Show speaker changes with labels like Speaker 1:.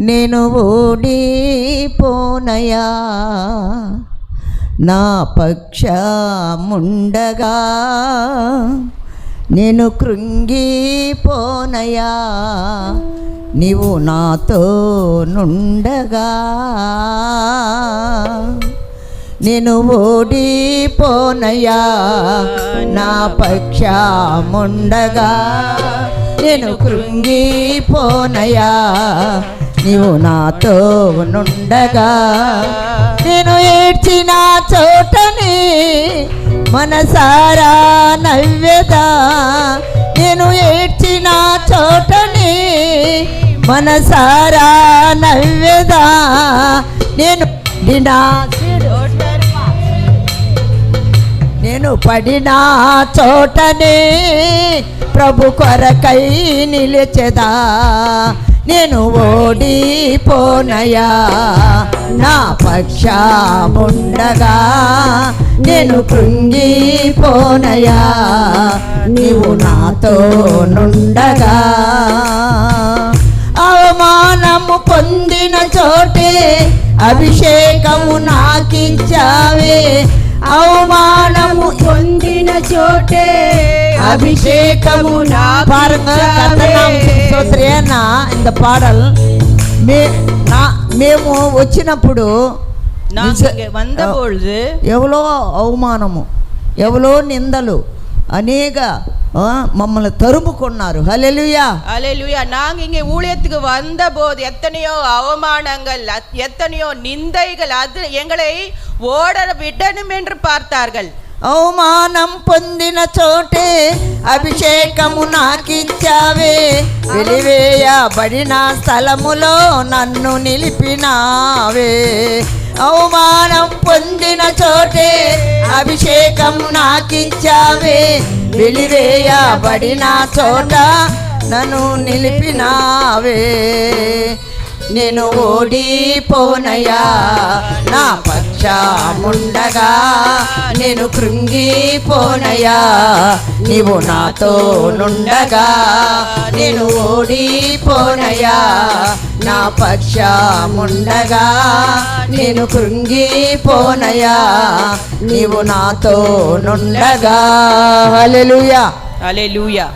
Speaker 1: నేను ఓడిపోనయా నా పక్షముండగా నేను కృంగిపోనయా నీవు నాతో నుండగా. నేను ఓడిపోనయా నా పక్షముండగా నేను కృంగిపోనయా నీవు నాతో నుండగా నేను ఏడ్చిన చోటని మనసారా నవ్వెదా. నేను ఏడ్చిన చోటని మనసారా నవ్వెదా. నేను నేను పడిన చోటనే ప్రభు కొరకై నిలిచెదా. నేను ఓడిపోనయా? నా పక్షముండగా నేను కృంగిపోనయా? నీవు నాతో నుండగా. అవమానము పొందిన చోటే అభిషేకము నాకిచ్చావే. అవమానము
Speaker 2: పొందిన చోటే అభిషేకము నా
Speaker 1: పరమ இந்த பாடல் మే నా మేము వచ్చినప్పుడు
Speaker 2: நாம்
Speaker 1: నిజ-
Speaker 2: இங்கே வந்த பொழுது
Speaker 1: ఎవలో అవమానము ఎవలో నిందలు అనేక ఆ, మమ్మల్ని తరుముకున్నారు హల్లెలూయా
Speaker 2: அலையிலுயா நாங்க இங்கே ஊழியத்துக்கு வந்த போது எத்தனையோ அவமானங்கள் அத்- எத்தனையோ நிந்தைகள் அது எங்களை ஓட விடணும் என்று பார்த்தார்கள்
Speaker 1: అవమానం పొందిన చోటే అభిషేకము నాకిచ్చావే. వెలివేయబడిన స్థలములో నన్ను నిలిపినావే. అవమానం పొందిన చోటే అభిషేకం నాకిచ్చావే. వెలివేయబడిన చోట నన్ను నిలిపినావే. నేను ఓడిపోనయా నా పక్షముండగా నేను కృంగిపోనయా నీవు నాతో నుండగా నేను ఓడిపోనయా నా పక్షముండగా నేను కృంగిపోనయా నీవు నాతో నుండగా. Hallelujah
Speaker 2: hallelujah